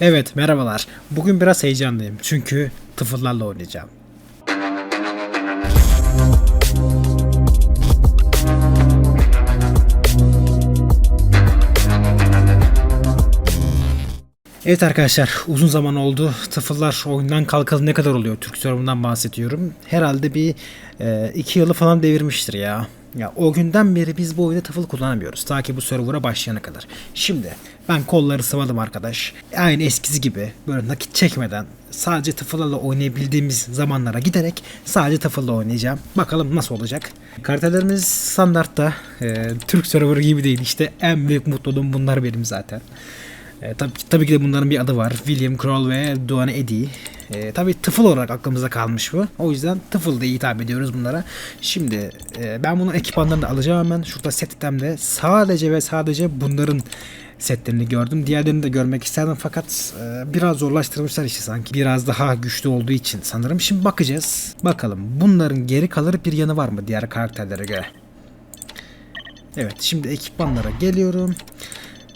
Evet merhabalar. Bugün biraz heyecanlıyım çünkü tıfıllarla oynayacağım. Evet arkadaşlar uzun zaman oldu. Tıfıllar oyundan kalkalı ne kadar oluyor? Türk serverından bahsediyorum. Herhalde bir e, iki yılı falan devirmiştir ya. Ya o günden beri biz bu oyunda tıfıl kullanamıyoruz. Ta ki bu server'a başlayana kadar. Şimdi ben kolları sıvadım arkadaş. Aynı eskisi gibi böyle nakit çekmeden sadece tıfıllarla oynayabildiğimiz zamanlara giderek sadece tıfılla oynayacağım. Bakalım nasıl olacak. Karakterlerimiz standartta. E, Türk server gibi değil. İşte en büyük mutluluğum bunlar benim zaten. E, tabii, tabii ki de bunların bir adı var. William Kroll ve Duane Eddy. E, tabii tıfıl olarak aklımıza kalmış bu. O yüzden tıfıl diye hitap ediyoruz bunlara. Şimdi e, ben bunun ekipmanlarını alacağım hemen. Şurada set sadece ve sadece bunların setlerini gördüm. Diğerlerini de görmek isterdim fakat e, biraz zorlaştırmışlar işi sanki. Biraz daha güçlü olduğu için sanırım. Şimdi bakacağız. Bakalım bunların geri kalır bir yanı var mı diğer karakterlere göre? Evet şimdi ekipmanlara geliyorum.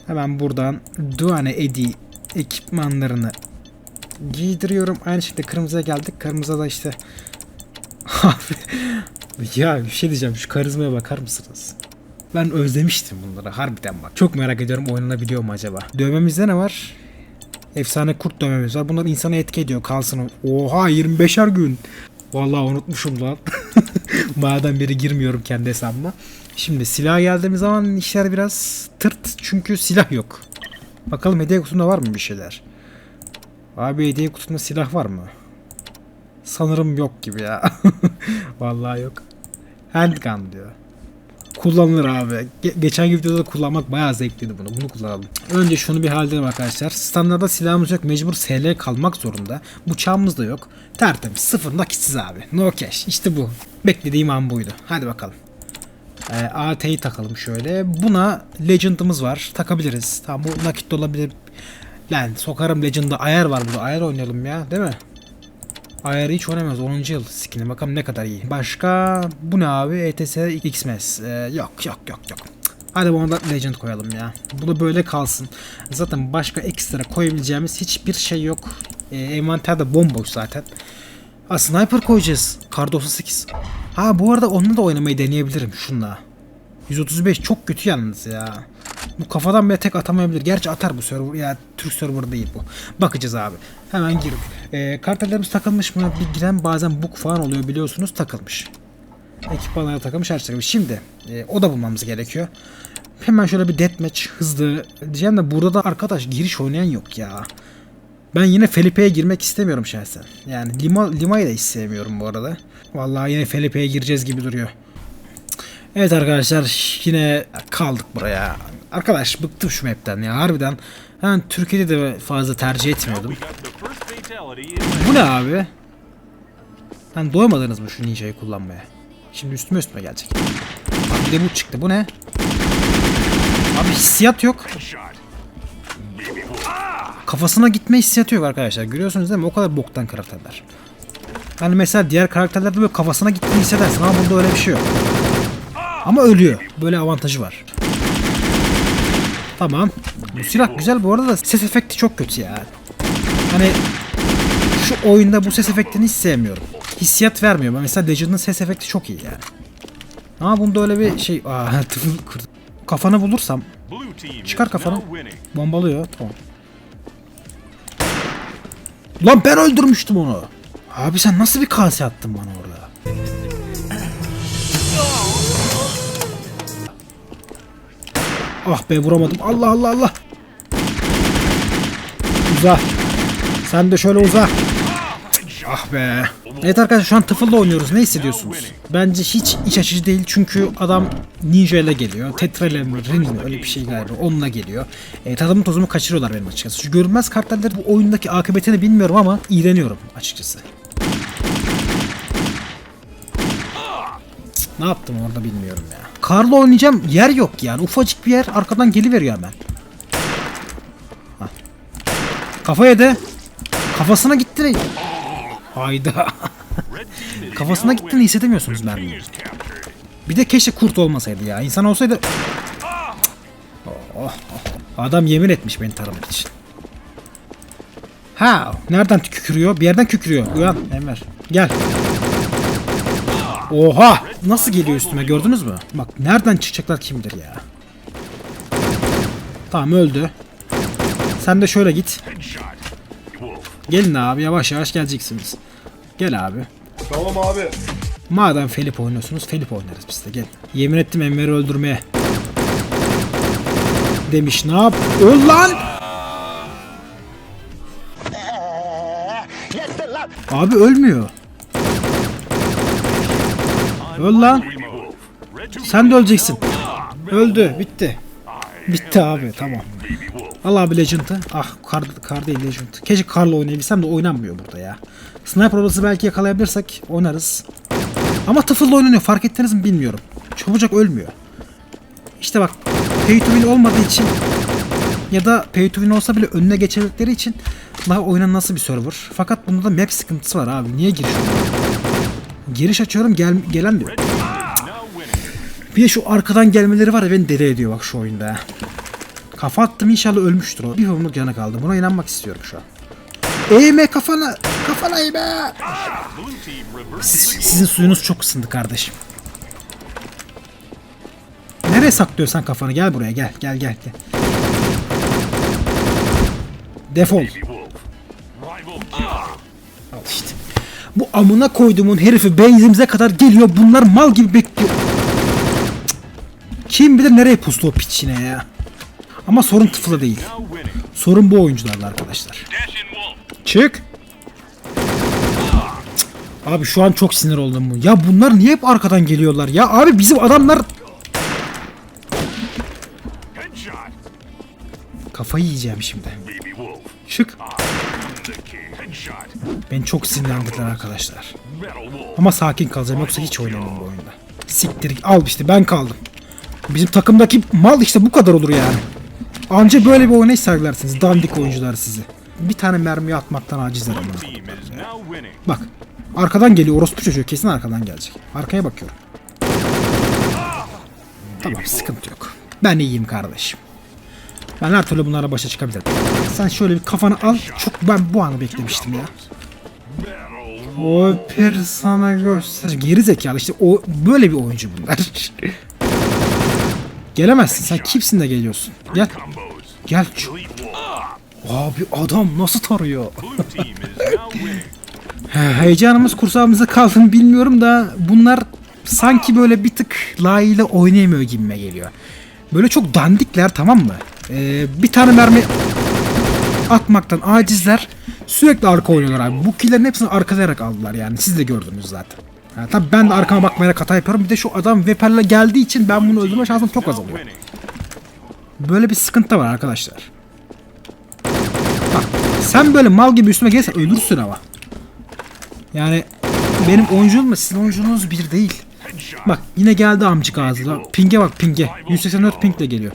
Hemen buradan Duane Edi ekipmanlarını giydiriyorum. Aynı şekilde kırmızıya geldik. Kırmızıda da işte ya bir şey diyeceğim şu karizmaya bakar mısınız? Ben özlemiştim bunları harbiden bak. Çok merak ediyorum oynanabiliyor mu acaba? Dövmemizde ne var? Efsane kurt dövmemiz var. Bunlar insana etki ediyor. Kalsın. Oha 25'er gün. Vallahi unutmuşum lan. Madem beri girmiyorum kendi hesabıma. Şimdi silah geldiğimiz zaman işler biraz tırt çünkü silah yok. Bakalım hediye kutusunda var mı bir şeyler? Abi hediye kutusunda silah var mı? Sanırım yok gibi ya. Vallahi yok. Handgun diyor. Kullanılır abi. Ge- geçen videoda da kullanmak bayağı zevkliydi bunu. Bunu kullanalım. Önce şunu bir halledelim arkadaşlar. Standarda silahımız yok. Mecbur SL kalmak zorunda. Bıçağımız da yok. Tertemiz. Sıfır nakitsiz abi. No cash. İşte bu. Beklediğim an buydu. Hadi bakalım. E, AT'yi takalım şöyle. Buna Legend'ımız var. Takabiliriz. Tamam bu nakit de olabilir. Lan sokarım Legend'da ayar var burada. Ayar oynayalım ya değil mi? Ayarı hiç oynamıyoruz. 10. yıl skin'i. Bakalım ne kadar iyi. Başka bu ne abi? ETS XMS. Ee, yok yok yok yok. Hadi buna da Legend koyalım ya. Bu da böyle kalsın. Zaten başka ekstra koyabileceğimiz hiçbir şey yok. Ee, envanter de bomboş zaten. Ha sniper koyacağız. Kar 98. Ha bu arada onunla da oynamayı deneyebilirim şunla. 135 çok kötü yalnız ya. Bu kafadan bile tek atamayabilir. Gerçi atar bu server. Ya Türk server değil bu. Bakacağız abi. Hemen girip. Ee, kartellerimiz takılmış mı? Bir giren bazen bug falan oluyor biliyorsunuz. Takılmış. Ekipmanlara takılmış her şey. Şimdi e, o da bulmamız gerekiyor. Hemen şöyle bir deathmatch hızlı diyeceğim de burada da arkadaş giriş oynayan yok ya. Ben yine Felipe'ye girmek istemiyorum şahsen. Yani Lima, Lima'yı da hiç sevmiyorum bu arada. Vallahi yine Felipe'ye gireceğiz gibi duruyor. Evet arkadaşlar yine kaldık buraya. Arkadaş bıktım şu map'ten ya harbiden. Ben Türkiye'de de fazla tercih etmiyordum. Bu ne abi? Lan doymadınız mı şu ninja'yı kullanmaya? Şimdi üstüme üstüme gelecek. Abi bir de bu çıktı. Bu ne? Abi hissiyat yok. Kafasına gitme hissiyatı yok arkadaşlar. Görüyorsunuz değil mi? O kadar boktan karakterler. Hani mesela diğer karakterlerde böyle kafasına gittiğini hissedersin ama burada öyle bir şey yok. Ama ölüyor. Böyle avantajı var. Tamam. Bu silah güzel bu arada da ses efekti çok kötü ya. Hani şu oyunda bu ses efektini hiç sevmiyorum. Hissiyat vermiyor. Mesela Legend'ın ses efekti çok iyi yani. Ama bunda öyle bir şey... Aa. Kafanı bulursam Çıkar kafanı. Bombalıyor. Tamam. Lan ben öldürmüştüm onu. Abi sen nasıl bir kase attın bana orada? Ah be vuramadım. Allah Allah Allah. Uza. Sen de şöyle uza. Ah be. Evet arkadaşlar şu an tıfılla oynuyoruz. Ne hissediyorsunuz? Bence hiç iç açıcı değil çünkü adam ninja ile geliyor. Tetra mi, Rin öyle bir şey galiba. Onunla geliyor. E, tadımı tozumu kaçırıyorlar benim açıkçası. Şu görünmez kartlarları bu oyundaki akıbetini bilmiyorum ama iğreniyorum açıkçası. Ne yaptım orada bilmiyorum ya. Karla oynayacağım yer yok yani. Ufacık bir yer arkadan geliveriyor hemen. Hah. Kafaya de. Kafasına gitti. Hayda. Kafasına gittiğini hissedemiyorsunuz mermiyi. Bir de keşke kurt olmasaydı ya. İnsan olsaydı... Oh, oh. Adam yemin etmiş beni taramak için. Ha, nereden kükürüyor? Bir yerden kükürüyor. Uyan Enver. Gel. Oha! Nasıl geliyor üstüme gördünüz mü? Bak nereden çıkacaklar kimdir ya. Tamam öldü. Sen de şöyle git. Gelin abi yavaş yavaş geleceksiniz. Gel abi. Tamam abi. Madem Felip oynuyorsunuz Felip oynarız biz de gel. Yemin ettim Enver'i öldürmeye. Demiş ne yap? Öl lan! Abi ölmüyor. Öl lan. Sen de öleceksin. Öldü. Bitti. Bitti abi tamam. Al abi Legend'ı. Ah kar, kar değil Legend. Keşke karla oynayabilsem de oynanmıyor burada ya. Sniper odası belki yakalayabilirsek oynarız. Ama tıfılla oynanıyor. Fark ettiniz mi bilmiyorum. Çabucak ölmüyor. İşte bak pay to win olmadığı için ya da pay to win olsa bile önüne geçebildikleri için daha oyunun nasıl bir server. Fakat bunda da map sıkıntısı var abi. Niye giriş oluyor? Giriş açıyorum gel, gelen diyor. Bir de şu arkadan gelmeleri var ya beni deli ediyor bak şu oyunda. Kafa attım inşallah ölmüştür o. Bir yumruk yana kaldı. Buna inanmak istiyorum şu an. Eğme kafana. Kafana eğme. Siz- sizin suyunuz çok ısındı kardeşim. Nereye saklıyorsan kafanı? Gel buraya gel. Gel gel gel. Defol. Al işte. Bu amına koyduğumun herifi benzimize kadar geliyor. Bunlar mal gibi bekliyor. Kim bilir nereye pustu o piçine ya. Ama sorun tıfıla değil. Sorun bu oyuncularla arkadaşlar. Çık. Abi şu an çok sinir oldum bu. Ya bunlar niye hep arkadan geliyorlar ya? Abi bizim adamlar kafayı yiyeceğim şimdi. Çık. Beni çok sinirlendirdiler arkadaşlar. Ama sakin kalacağım yoksa hiç oynamam bu oyunda. Siktir al işte ben kaldım. Bizim takımdaki mal işte bu kadar olur yani. Anca böyle bir oynayış sergilersiniz. Dandik oyuncular sizi. Bir tane mermi atmaktan acizler ama. Bak. Arkadan geliyor orospu çocuğu kesin arkadan gelecek. Arkaya bakıyorum. Tamam sıkıntı yok. Ben iyiyim kardeşim. Ben her türlü bunlarla başa çıkabilirim. Sen şöyle bir kafanı al. Çok ben bu anı beklemiştim ya. O bir sana göster. Geri zekalı işte o böyle bir oyuncu bunlar. Gelemezsin. Sen kimsin de geliyorsun? Gel. Gel. Abi adam nasıl tarıyor? Heyecanımız kursağımıza kaldı mı bilmiyorum da bunlar sanki böyle bir tık layığıyla oynayamıyor gibime geliyor. Böyle çok dandikler tamam mı? Ee, bir tane mermi atmaktan acizler. Sürekli arka oynuyorlar abi. Bu killerin hepsini arkalayarak aldılar yani. Siz de gördünüz zaten. Ha, tabii ben de arkama bakmaya hata yapıyorum. Bir de şu adam Veper'le geldiği için ben bunu öldürme şansım çok azalıyor. Böyle bir sıkıntı var arkadaşlar. Bak sen böyle mal gibi üstüme gelirsen ölürsün ama. Yani benim oyunculuğumla sizin oyunculuğunuz bir değil. Bak yine geldi amcık ağzına. Ping'e bak ping'e. 184 pingle geliyor.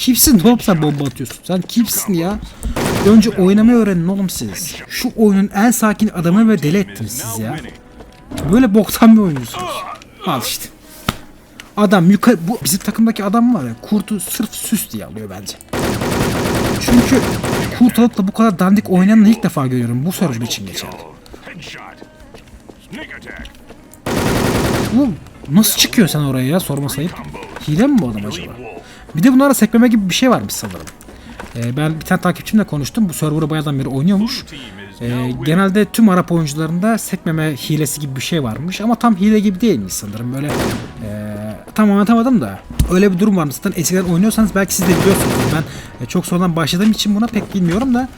Kimsin oğlum sen bomba atıyorsun? Sen kimsin ya? Önce oynamayı öğrenin oğlum siz. Şu oyunun en sakin adamı ve deli ettiniz siz ya. Böyle boktan bir oyuncusunuz. Al işte. Adam yukarı bu bizim takımdaki adam var ya kurtu sırf süs diye alıyor bence. Çünkü kurt alıp da bu kadar dandik oynayanı ilk defa görüyorum. Bu server için geçerli. Bu nasıl çıkıyor sen oraya ya sorma sayıp. Hile mi bu adam acaba? Bir de bunlara sekleme gibi bir şey varmış sanırım. Ee, ben bir tane takipçimle konuştum. Bu server'ı bayağıdan beri oynuyormuş. Ee, genelde tüm Arap oyuncularında sekmeme hilesi gibi bir şey varmış. Ama tam hile gibi değilmiş sanırım. Böyle ee, tam anlatamadım da öyle bir durum var zaten eskiden oynuyorsanız belki siz de biliyorsunuz ben e, çok sonradan başladığım için buna pek bilmiyorum da.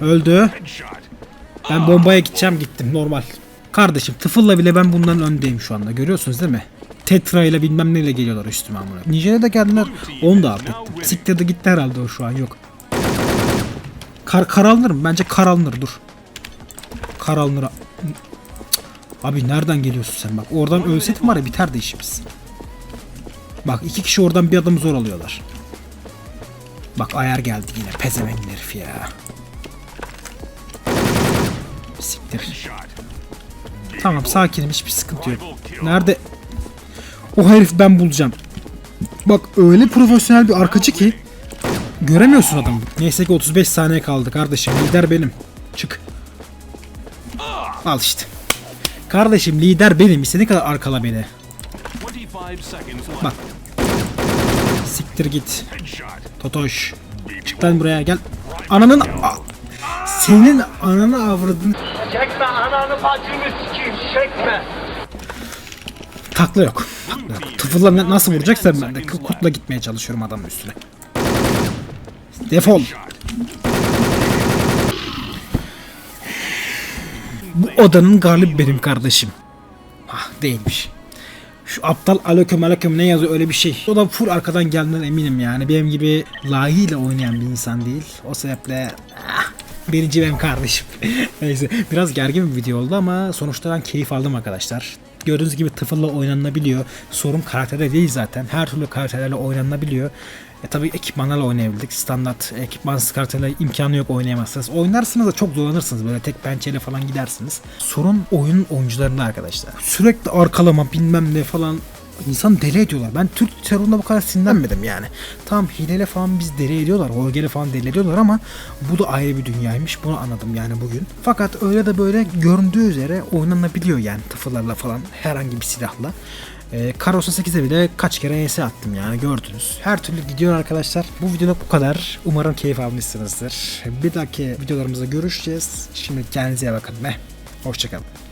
Öldü. Ben bombaya gideceğim gittim. Normal. Kardeşim tıfılla bile ben bunların öndeyim şu anda. Görüyorsunuz değil mi Tetra ile bilmem neyle geliyorlar üstüme amına. Nijerya'da geldiler. Onu da alt ettim. Siktirdi gitti herhalde o şu an yok. Kar, kar alınır mı? Bence kar alınır dur. Kar alınır. Cık. Abi nereden geliyorsun sen bak. Oradan ölseydim var ya biterdi işimiz. Bak iki kişi oradan bir adamı zor alıyorlar. Bak ayar geldi yine pezevenk herif ya. Siktir. Tamam sakinim hiçbir sıkıntı yok. Nerede? O herif ben bulacağım. Bak öyle profesyonel bir arkacı ki göremiyorsun adamı. Neyse ki 35 saniye kaldı kardeşim. Lider benim. Çık. Al işte. Kardeşim lider benim. İstediğin kadar arkala beni. 25 seconds left. Bak. Siktir git. Totoş. Çık lan buraya gel. Ananın... Senin ananı avradın. Çekme ananı bacını sikeyim çekme. Takla yok. Na- nasıl vuracaksan ben de kurtla gitmeye çalışıyorum adamın üstüne. Defol. Bu odanın galibi benim kardeşim. Ah değilmiş. Şu aptal aleyküm aleyküm ne yazıyor öyle bir şey. O da full arkadan geldiğinden eminim yani. Benim gibi layığıyla oynayan bir insan değil. O sebeple ah, benim kardeşim. Neyse biraz gergin bir video oldu ama sonuçta ben keyif aldım arkadaşlar. Gördüğünüz gibi tıfırla oynanabiliyor. Sorun karakterde değil zaten. Her türlü karakterlerle oynanabiliyor. E tabi ekipmanlarla oynayabildik. Standart ekipmansız karakterlerle imkanı yok oynayamazsınız. Oynarsınız da çok zorlanırsınız. Böyle tek pençeyle falan gidersiniz. Sorun oyunun oyuncularında arkadaşlar. Sürekli arkalama bilmem ne falan İnsan deli ediyorlar. Ben Türk serverında bu kadar sinirlenmedim yani. Tamam hileyle falan biz deli ediyorlar. Holgeyle falan deli ediyorlar ama bu da ayrı bir dünyaymış. Bunu anladım yani bugün. Fakat öyle de böyle göründüğü üzere oynanabiliyor yani tıfırlarla falan herhangi bir silahla. Ee, Karosa 8'e bile kaç kere ES attım yani gördünüz. Her türlü gidiyor arkadaşlar. Bu videoda bu kadar. Umarım keyif almışsınızdır. Bir dahaki videolarımızda görüşeceğiz. Şimdi kendinize bakın. Ve hoşçakalın.